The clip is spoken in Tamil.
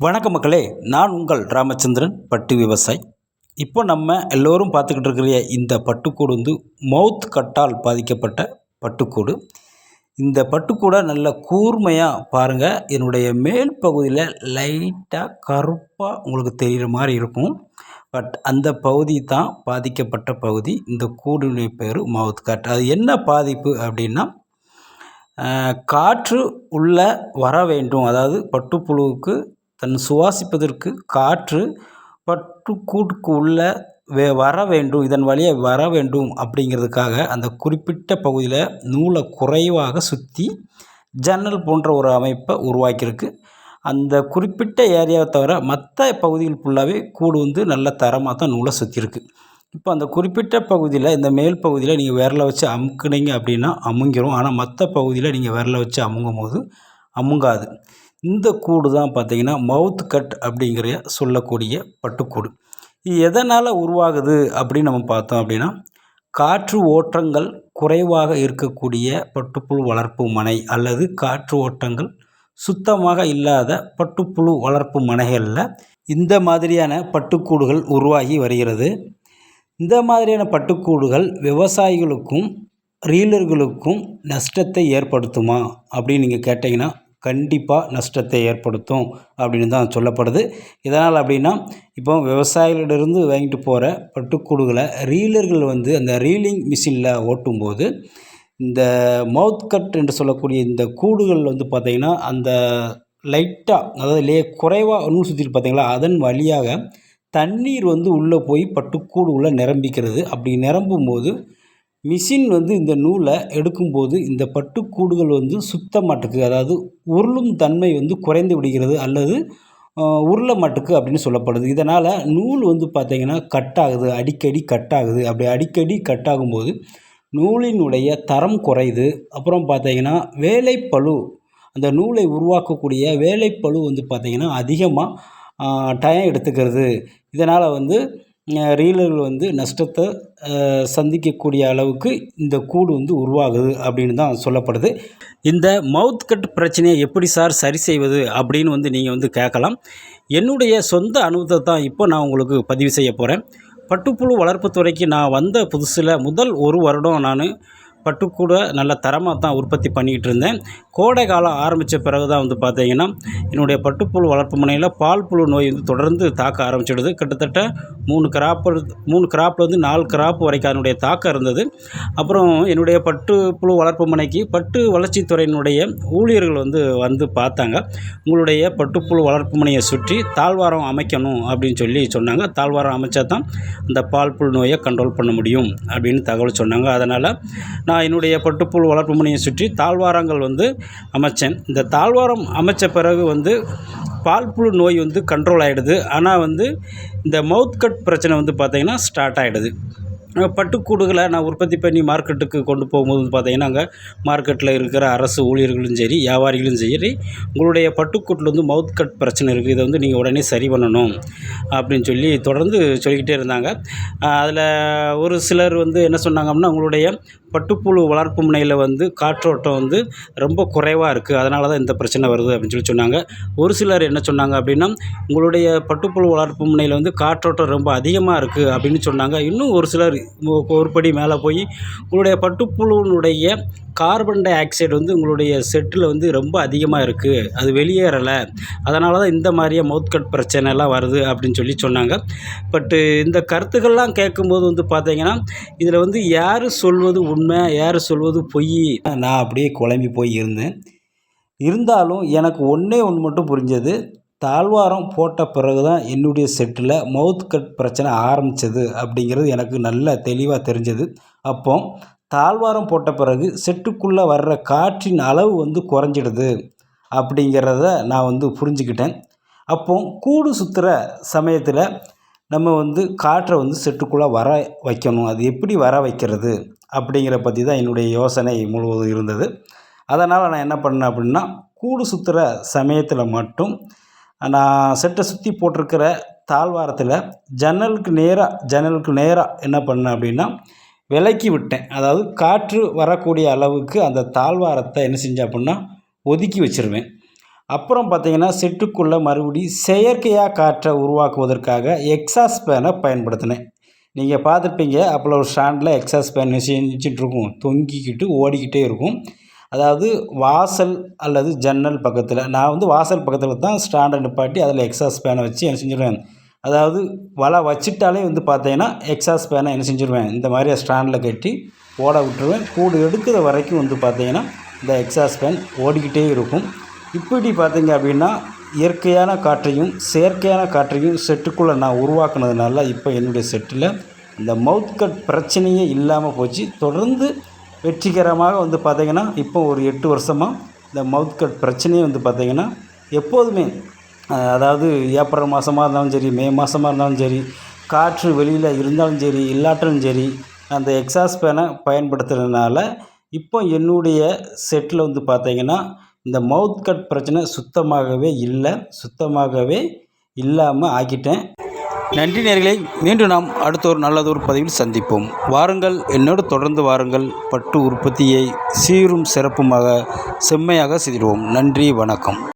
வணக்க மக்களே நான் உங்கள் ராமச்சந்திரன் பட்டு விவசாயி. இப்போ நம்ம எல்லோரும் பார்த்துக்கிட்டு இருக்கிற இந்த பட்டுக்கூடு வந்து மவுத் கட்டால் பாதிக்கப்பட்ட பட்டுக்கூடு. இந்த பட்டுக்கூடை நல்ல கூர்மையாக பாருங்கள் என்னுடைய மேல் பகுதியில் லைட்டாக கருப்பாக உங்களுக்கு தெரிகிற மாதிரி இருக்கும். பட் அந்த பகுதி தான் பாதிக்கப்பட்ட பகுதி. இந்த கூடுடைய பேர் மவுத் கட். அது என்ன பாதிப்பு அப்படின்னா காற்று உள்ளே வர வேண்டும். அதாவது பட்டுப்புழுவுக்கு தன் சுவாசிப்பதற்கு காற்று பட்டுக்கூட்டுக்கு உள்ளே வே வர வேண்டும் இதன் வழியாக வர வேண்டும் அப்படிங்கிறதுக்காக அந்த குறிப்பிட்ட பகுதியில் நூலை குறைவாக சுற்றி ஜன்னல் போன்ற ஒரு அமைப்பை உருவாக்கியிருக்கு. அந்த குறிப்பிட்ட ஏரியாவை தவிர மற்ற பகுதிகள் ஃபுல்லாகவே கூடு வந்து நல்ல தரமாக தான் நூலை சுற்றிருக்கு இப்போ அந்த குறிப்பிட்ட பகுதியில் இந்த மேல் பகுதியில் நீங்கள் விரலை வச்சு அமுக்குனீங்க அப்படின்னா அமுங்கிரும். ஆனால் மற்ற பகுதியில் நீங்கள் விரலை வச்சு அமுங்கும் போது அமுங்காது. இந்த கூடு தான் பார்த்தீங்கன்னா மவுத் கட் அப்படிங்கிற சொல்லக்கூடிய பட்டுக்கூடு. இது எதனால் உருவாகுது அப்படின்னு நம்ம பார்த்தோம் அப்படின்னா காற்று ஓட்டங்கள் குறைவாக இருக்கக்கூடிய பட்டுப்புழு வளர்ப்பு மனை அல்லது காற்று ஓட்டங்கள் சுத்தமாக இல்லாத பட்டுப்புழு வளர்ப்பு மனைகளில் இந்த மாதிரியான பட்டுக்கூடுகள் உருவாகி வருகிறது. இந்த மாதிரியான பட்டுக்கூடுகள் விவசாயிகளுக்கும் ரீலர்களுக்கும் நஷ்டத்தை ஏற்படுத்துமா அப்படின்னு நீங்கள் கேட்டிங்கன்னா கண்டிப்பாக நஷ்டத்தை ஏற்படுத்தும் அப்படின்னு தான் சொல்லப்படுது. இதனால் அப்படின்னா இப்போ விவசாயிகளிடருந்து வாங்கிட்டு போகிற பட்டுக்கூடுகளை ரீலர்கள் வந்து அந்த ரீலிங் மிஷினில் ஓட்டும்போது இந்த மவுத் கட் என்று சொல்லக்கூடிய இந்த கூடுகள் வந்து பார்த்திங்கன்னா அந்த லைட்டாக அதாவது லே குறைவாக நூல் சுற்றிட்டு பார்த்திங்களா அதன் வழியாக தண்ணீர் வந்து உள்ளே போய் பட்டுக்கூடு உள்ளே நிரம்பிக்கிறது. அப்படி நிரம்பும் போது மிஷின் வந்து இந்த நூலை எடுக்கும்போது இந்த பட்டுக்கூடுகள் வந்து சுத்த மாட்டுக்கு அதாவது உருளும் தன்மை வந்து குறைந்து விடுகிறது அல்லது உருள மாட்டுக்கு அப்படின்னு சொல்லப்படுது. இதனால் நூல் வந்து பார்த்திங்கன்னா கட் ஆகுது அடிக்கடி கட் ஆகுது அப்படி அடிக்கடி கட் ஆகும்போது நூலினுடைய தரம் குறையுது. அப்புறம் பார்த்தீங்கன்னா வேலைப்பளு அந்த நூலை உருவாக்கக்கூடிய வேலைப்பளு வந்து பார்த்திங்கன்னா அதிகமாக டயம் எடுத்துக்கிறது. இதனால் வந்து ரீலர்கள் வந்து நஷ்டத்தை சந்திக்கக்கூடிய அளவுக்கு இந்த கூடு வந்து உருவாகுது அப்படின்னு தான் சொல்லப்படுது. இந்த மவுத் கட் பிரச்சனையை எப்படி சார் சரி செய்வது அப்படின்னு வந்து நீங்கள் வந்து கேட்கலாம். என்னுடைய சொந்த அனுபவத்தை தான் இப்போ நான் உங்களுக்கு பதிவு செய்ய போகிறேன் பட்டுப்புழு வளர்ப்பு துறைக்கு நான் வந்த புதுசில் முதல் ஒரு வருடம் நான் பட்டுக்கூட நல்ல தரமாக தான் உற்பத்தி பண்ணிக்கிட்டு இருந்தேன். கோடை காலம் ஆரம்பித்த பிறகு தான் வந்து பார்த்திங்கன்னா என்னுடைய பட்டுப்புழு வளர்ப்பு முனையில் பால் புழு நோய் வந்து தொடர்ந்து தாக்க ஆரம்பிச்சிடுது. கிட்டத்தட்ட மூணு கிராப் மூணு கிராப்லேருந்து நாலு கிராப் வரைக்கும் அதனுடைய தாக்கம் இருந்தது. அப்புறம் என்னுடைய பட்டுப்புழு வளர்ப்பு முனைக்கு பட்டு வளர்ச்சித்துறையினுடைய ஊழியர்கள் வந்து வந்து பார்த்தாங்க. உங்களுடைய பட்டுப்புழு வளர்ப்பு முனையை சுற்றி தாழ்வாரம் அமைக்கணும் அப்படின்னு சொல்லி சொன்னாங்க. தாழ்வாரம் அமைச்சா தான் இந்த பால் புழு நோயை கண்ட்ரோல் பண்ண முடியும் அப்படின்னு தகவல் சொன்னாங்க. அதனால் நான் என்னுடைய பட்டுப்புழு வளர்ப்பு முனையை சுற்றி தாழ்வாரங்கள் வந்து அமைச்சேன். இந்த தாழ்வாரம் அமைச்ச பிறகு வந்து பால் புழு நோய் வந்து கண்ட்ரோல் ஆகிடுது ஆனால் வந்து இந்த மவுத் கட் பிரச்சனை வந்து பார்த்திங்கன்னா ஸ்டார்ட் ஆகிடுது பட்டுக்கூடுகளை நான் உற்பத்தி பண்ணி மார்க்கெட்டுக்கு கொண்டு போகும்போது வந்து பார்த்தீங்கன்னா அங்கே மார்க்கெட்டில் இருக்கிற அரசு ஊழியர்களும் சரி வியாபாரிகளும் சரி உங்களுடைய பட்டுக்கூட்டில் வந்து மவுத் கட் பிரச்சனை இருக்குது இதை வந்து நீங்கள் உடனே சரி பண்ணணும் அப்படின்னு சொல்லி தொடர்ந்து சொல்லிக்கிட்டே இருந்தாங்க. அதில் ஒரு சிலர் வந்து என்ன சொன்னாங்க அப்படின்னா உங்களுடைய பட்டுப்புழு வளர்ப்பு முனையில் வந்து காற்றோட்டம் வந்து ரொம்ப குறைவாக இருக்குது அதனால தான் இந்த பிரச்சனை வருது அப்படின்னு சொல்லி சொன்னாங்க. ஒரு சிலர் என்ன சொன்னாங்க அப்படின்னா உங்களுடைய பட்டுப்புழு வளர்ப்பு முனையில் வந்து காற்றோட்டம் ரொம்ப அதிகமாக இருக்குது அப்படின்னு சொன்னாங்க. இன்னும் ஒரு சிலர் ஒரு படி மேலே போய் உங்களுடைய பட்டுப்புழுனுடைய கார்பன் டை ஆக்சைடு வந்து உங்களுடைய செட்டில் வந்து ரொம்ப அதிகமாக இருக்குது அது வெளியேறலை. அதனால தான் இந்த மாதிரியே மவுத்கட் பிரச்சனைலாம் வருது அப்படின்னு சொல்லி சொன்னாங்க. பட்டு இந்த கருத்துக்கள்லாம் கேட்கும்போது வந்து பார்த்தீங்கன்னா இதில் வந்து யார் சொல்வது உண்மை யார் சொல்வது பொய்? நான் அப்படியே குழம்பி போய் இருந்தேன். இருந்தாலும் எனக்கு ஒன்றே ஒன்று மட்டும் புரிஞ்சது. தாழ்வாரம் போட்ட பிறகு தான் என்னுடைய செட்டில் மவுத் கட் பிரச்சனை ஆரம்பித்தது அப்படிங்கிறது எனக்கு நல்ல தெளிவாக தெரிஞ்சது. அப்போ தாழ்வாரம் போட்ட பிறகு செட்டுக்குள்ளே வர்ற காற்றின் அளவு வந்து குறைஞ்சிடுது அப்படிங்கிறத நான் வந்து புரிஞ்சுக்கிட்டேன். அப்போ கூடு சுற்றுற சமயத்தில் நம்ம வந்து காற்றை வந்து செட்டுக்குள்ளே வர வைக்கணும். அது எப்படி வர வைக்கிறது அப்படிங்கிற பற்றி தான் என்னுடைய யோசனை முழுவதும் இருந்தது. அதனால் நான் என்ன பண்ணேன் அப்படின்னா கூடு சுற்றுற சமயத்தில் மட்டும் நான் செட்டை சுற்றி போட்டிருக்கிற தாழ்வாரத்தில் ஜன்னலுக்கு நேராக ஜன்னலுக்கு நேராக என்ன பண்ணேன் அப்படின்னா விலக்கி விட்டேன். அதாவது காற்று வரக்கூடிய அளவுக்கு அந்த தாழ்வாரத்தை என்ன செஞ்சேன் அப்படின்னா ஒதுக்கி வச்சிருவேன். அப்புறம் பார்த்திங்கன்னா செட்டுக்குள்ளே மறுபடி செயற்கையாக காற்றை உருவாக்குவதற்காக எக்ஸாஸ் ஃபேனை பயன்படுத்தினேன். நீங்கள் பார்த்துருப்பீங்க அப்போ ஒரு ஸ்டாண்டில் எக்ஸாஸ் ஃபேன் செஞ்சுட்டு இருக்கும் தொங்கிக்கிட்டு ஓடிக்கிட்டே இருக்கும். அதாவது வாசல் அல்லது ஜன்னல் பக்கத்தில் நான் வந்து வாசல் பக்கத்தில் தான் ஸ்டாண்டை நிப்பாட்டி அதில் எக்ஸாஸ் ஃபேனை வச்சு என்ன செஞ்சுருவேன். அதாவது வலை வச்சிட்டாலே வந்து பார்த்தீங்கன்னா எக்ஸாஸ் ஃபேனை என்ன செஞ்சுருவேன். இந்த மாதிரி ஸ்டாண்டில் கட்டி ஓட விட்டுருவேன். கூடு எடுக்கிற வரைக்கும் வந்து பார்த்தீங்கன்னா இந்த எக்ஸாஸ் ஃபேன் ஓடிக்கிட்டே இருக்கும். இப்படி பார்த்தீங்க அப்படின்னா இயற்கையான காற்றையும் செயற்கையான காற்றையும் செட்டுக்குள்ளே நான் உருவாக்குனதுனால இப்போ என்னுடைய செட்டில் இந்த மவுத் கட் பிரச்சனையே இல்லாமல் போச்சு. தொடர்ந்து வெற்றிகரமாக வந்து பார்த்திங்கன்னா இப்போ ஒரு எட்டு வருஷமாக இந்த மவுத் கட் பிரச்சனையே வந்து பார்த்திங்கன்னா எப்போதுமே அதாவது ஏப்ரல் மாதமாக இருந்தாலும் சரி மே மாதமாக இருந்தாலும் சரி காற்று வெளியில் இருந்தாலும் சரி இல்லாட்டாலும் சரி அந்த எக்ஸாஸ் பேனை பயன்படுத்துறதுனால இப்போ என்னுடைய செட்டில் வந்து பார்த்திங்கன்னா இந்த மவுத் கட் பிரச்சனை சுத்தமாகவே இல்லை சுத்தமாகவே இல்லாமல் ஆக்கிட்டேன். நன்றி நேர்களை. மீண்டும் நாம் அடுத்த ஒரு நல்லதொரு பதிவில் சந்திப்போம். வாருங்கள் என்னோடு தொடர்ந்து வாருங்கள். பட்டு உற்பத்தியை சீரும் சிறப்புமாக செம்மையாக செய்திடுவோம். நன்றி வணக்கம்.